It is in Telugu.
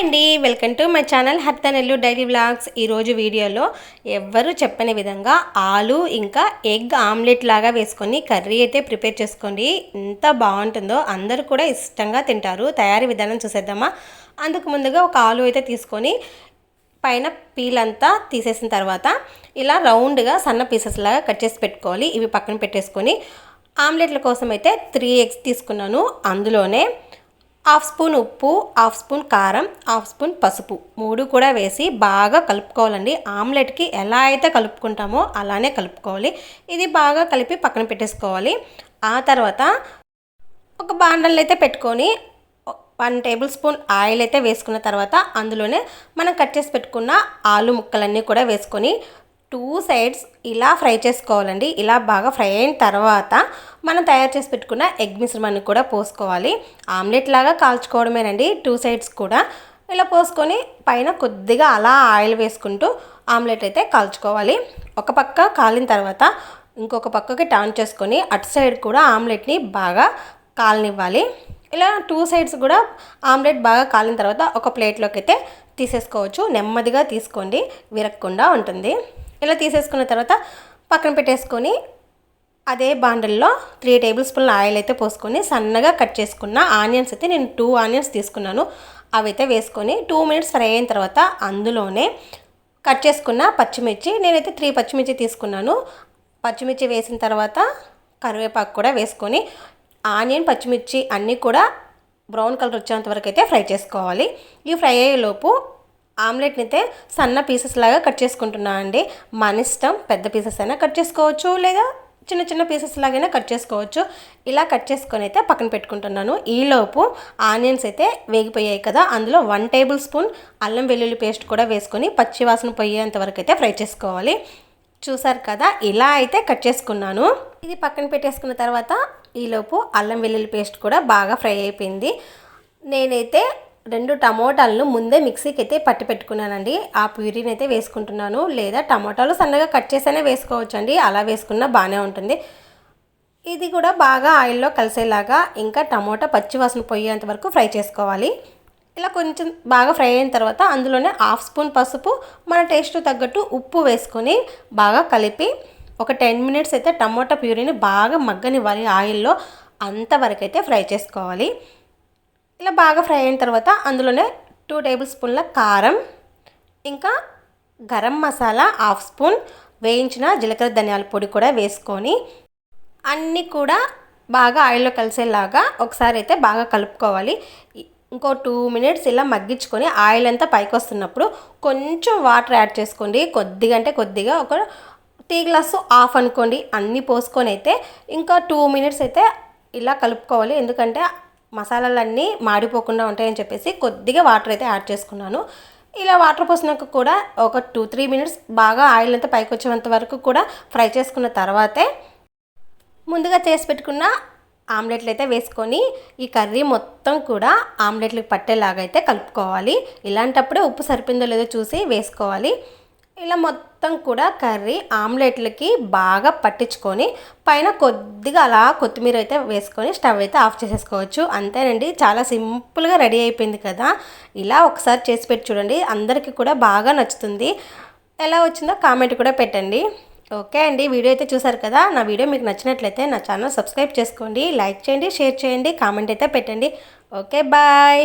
అండి. వెల్కమ్ టు మై ఛానల్ హర్తనెల్లు డైలీ వ్లాగ్స్ ఈరోజు వీడియోలో ఎవ్వరు చెప్పని విధంగా ఆలు ఇంకా ఎగ్ ఆమ్లెట్ లాగా వేసుకొని కర్రీ అయితే ప్రిపేర్ చేసుకోండి. ఎంత బాగుంటుందో అందరూ కూడా ఇష్టంగా తింటారు. తయారీ విధానం చూసేద్దామా? అందుకు ముందుగా ఒక ఆలు అయితే తీసుకొని పైన పీల్ అంతా తీసేసిన తర్వాత ఇలా రౌండ్గా సన్న పీసెస్ లాగా కట్ చేసి పెట్టుకోవాలి. ఇవి పక్కన పెట్టేసుకొని ఆమ్లెట్ల కోసం అయితే త్రీ ఎగ్స్ తీసుకున్నాను. అందులోనే హాఫ్ స్పూన్ ఉప్పు హాఫ్ స్పూన్ కారం హాఫ్ స్పూన్ పసుపు. మూడు కూడా వేసి బాగా కలుపుకోవాలండి. ఆమ్లెట్కి ఎలా అయితే కలుపుకుంటామో అలానే కలుపుకోవాలి. ఇది బాగా కలిపి పక్కన పెట్టేసుకోవాలి. ఆ తర్వాత ఒక బాండల్ అయితే పెట్టుకొని వన్ టేబుల్ స్పూన్ ఆయిల్ అయితే వేసుకున్న తర్వాత అందులోనే మనం కట్ చేసి పెట్టుకున్న ఆలు ముక్కలన్నీ కూడా వేసుకొని టూ సైడ్స్ ఇలా ఫ్రై చేసుకోవాలండి. ఇలా బాగా ఫ్రై అయిన తర్వాత మనం తయారు చేసి పెట్టుకున్న ఎగ్ మిశ్రమాన్ని కూడా పోసుకోవాలి. ఆమ్లెట్ లాగా కాల్చుకోవడమేనండి. టూ సైడ్స్ కూడా ఇలా పోసుకొని పైన కొద్దిగా అలా ఆయిల్ వేసుకుంటూ ఆమ్లెట్ అయితే కాల్చుకోవాలి. ఒక పక్క కాలిన తర్వాత ఇంకొక పక్కకి టర్న్ చేసుకొని అటు సైడ్ కూడా ఆమ్లెట్ని బాగా కాలనివ్వాలి. ఇలా టూ సైడ్స్ కూడా ఆమ్లెట్ బాగా కాలిన తర్వాత ఒక ప్లేట్లోకి అయితే తీసేసుకోవచ్చు. నెమ్మదిగా తీసుకోండి. విరగకుండా ఉంటుంది. ఇలా తీసేసుకున్న తర్వాత పక్కన పెట్టేసుకొని అదే బాండల్లో త్రీ టేబుల్ స్పూన్ల ఆయిల్ అయితే పోసుకొని సన్నగా కట్ చేసుకున్న ఆనియన్స్ అయితే నేను టూ ఆనియన్స్ తీసుకున్నాను. అవి అయితే వేసుకొని టూ మినిట్స్ ఫ్రై అయిన తర్వాత అందులోనే కట్ చేసుకున్న పచ్చిమిర్చి నేనైతే త్రీ పచ్చిమిర్చి తీసుకున్నాను. పచ్చిమిర్చి వేసిన తర్వాత కరివేపాకు కూడా వేసుకొని ఆనియన్ పచ్చిమిర్చి అన్నీ కూడా బ్రౌన్ కలర్ వచ్చేంత వరకు అయితే ఫ్రై చేసుకోవాలి. ఈ ఫ్రై అయ్యేలోపు ఆమ్లెట్ని అయితే సన్న పీసెస్ లాగా కట్ చేసుకుంటున్నా అండి. మన ఇష్టం పెద్ద పీసెస్ అయినా కట్ చేసుకోవచ్చు లేదా చిన్న చిన్న పీసెస్ లాగైనా కట్ చేసుకోవచ్చు. ఇలా కట్ చేసుకొని అయితే పక్కన పెట్టుకుంటున్నాను. ఈలోపు ఆనియన్స్ అయితే వేగిపోయాయి కదా అందులో వన్ టేబుల్ స్పూన్ అల్లం వెల్లుల్లి పేస్ట్ కూడా వేసుకొని పచ్చివాసన పోయేంత వరకు అయితే ఫ్రై చేసుకోవాలి. చూసారు కదా ఇలా అయితే కట్ చేసుకున్నాను. ఇది పక్కన పెట్టేసుకున్న తర్వాత ఈలోపు అల్లం వెల్లుల్లి పేస్ట్ కూడా బాగా ఫ్రై అయిపోయింది. నేనైతే రెండు టమోటాలను ముందే మిక్సీకి అయితే పట్టి పెట్టుకున్నానండి. ఆ ప్యూరీని అయితే వేసుకుంటున్నాను. లేదా టమోటాలు సన్నగా కట్ చేసైనా వేసుకోవచ్చు అండి అలా వేసుకున్నా బాగానే ఉంటుంది. ఇది కూడా బాగా ఆయిల్లో కలిసేలాగా ఇంకా టమోటా పచ్చివాసన పోయేంత వరకు ఫ్రై చేసుకోవాలి. ఇలా కొంచెం బాగా ఫ్రై అయిన తర్వాత అందులోనే హాఫ్ స్పూన్ పసుపు మన టేస్ట్ తగ్గట్టు ఉప్పు వేసుకొని బాగా కలిపి ఒక టెన్ మినిట్స్ అయితే టమోటా ప్యూరీని బాగా మగ్గనివ్వాలి ఆయిల్లో. అంతవరకు అయితే ఫ్రై చేసుకోవాలి. ఇలా బాగా ఫ్రై అయిన తర్వాత అందులోనే టూ టేబుల్ స్పూన్ల కారం ఇంకా గరం మసాలా హాఫ్ స్పూన్ వేయించిన జీలకర్ర ధనియాల పొడి కూడా వేసుకొని అన్నీ కూడా బాగా ఆయిల్లో కలిసేలాగా ఒకసారి అయితే బాగా కలుపుకోవాలి. ఇంకో టూ మినిట్స్ ఇలా మగ్గించుకొని ఆయిల్ అంతా పైకి వస్తున్నప్పుడు కొంచెం వాటర్ యాడ్ చేసుకోండి. కొద్దిగా అంటే కొద్దిగా ఒక టీ గ్లాసు ఆఫ్ అనుకోండి. అన్నీ పోసుకొని అయితే ఇంకా టూ మినిట్స్ అయితే ఇలా కలుపుకోవాలి. ఎందుకంటే మసాలాలన్నీ మాడిపోకుండా ఉంటాయని చెప్పేసి కొద్దిగా వాటర్ అయితే యాడ్ చేసుకున్నాను. ఇలా వాటర్ పోసినాక కూడా ఒక టూ త్రీ మినిట్స్ బాగా ఆయిల్ అంతా పైకి వచ్చేంత వరకు కూడా ఫ్రై చేసుకున్న తర్వాతే ముందుగా చేసి పెట్టుకున్న ఆమ్లెట్లు అయితే వేసుకొని ఈ కర్రీ మొత్తం కూడా ఆమ్లెట్లకు పట్టేలాగా అయితే కలుపుకోవాలి. ఇలాంటప్పుడే ఉప్పు సరిపోయిందో లేదో చూసి వేసుకోవాలి. ఇలా మొత్తం కూడా కర్రీ ఆమ్లెట్లకి బాగా పట్టించుకొని పైన కొద్దిగా అలా కొత్తిమీర అయితే వేసుకొని స్టవ్ అయితే ఆఫ్ చేసేసుకోవచ్చు. అంతేనండి చాలా సింపుల్గా రెడీ అయిపోయింది కదా. ఇలా ఒకసారి చేసి పెట్టి చూడండి అందరికీ కూడా బాగా నచ్చుతుంది. ఎలా వచ్చిందో కామెంట్ కూడా పెట్టండి. ఓకే అండి వీడియో అయితే చూసారు కదా. నా వీడియో మీకు నచ్చినట్లయితే నా ఛానల్ సబ్స్క్రైబ్ చేసుకోండి లైక్ చేయండి షేర్ చేయండి కామెంట్ అయితే పెట్టండి. Okay bye.